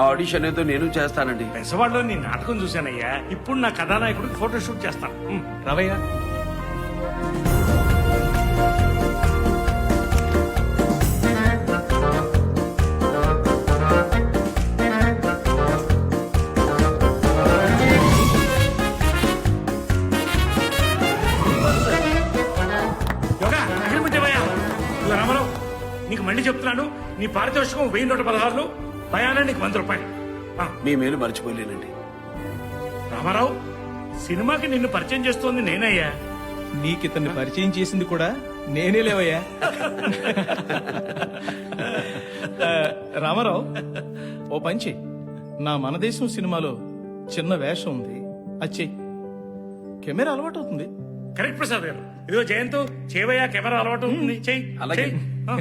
ఆ ఆడిషన్ ఏదో నేను చేస్తానండి. పెసవాడలో నీ నాటకం చూశానయ్యా. ఇప్పుడు నా కథానాయకుడికి ఫోటో షూట్ చేస్తాను. ఉమ్. రవయ్య. యోగా ఎక్కడ పెట్టావయ్యా ఇలా రామారావు నీకు మళ్ళీ చెప్తున్నాను. నీ పారితోషికం వెయ్యి నూట పదహారులు. భయాన నీకు వంద రూపాయలు. ఆ, మీ మేలు మర్చిపోలేనండి. రామారావు సినిమాకి నిన్ను పరిచయం చేస్తోంది నేనయ్యా. నీకు ఇతన్ని పరిచయం చేసింది కూడా నేనే లేవయ్యా. ఆ, రామారావు ఓ పంచి నా మనదేశం సినిమాలో చిన్న వేషం ఉంది. అచ్చే కెమెరా అలవాటు అవుతుంది కరెక్ట్ ప్రసాద్ గారు. ఇదిగో జయంత్ చేవయ్యా కెమెరా అలవాటు ఉంది. చెయ్యి అలాగే. చెయ్యి. ఆ.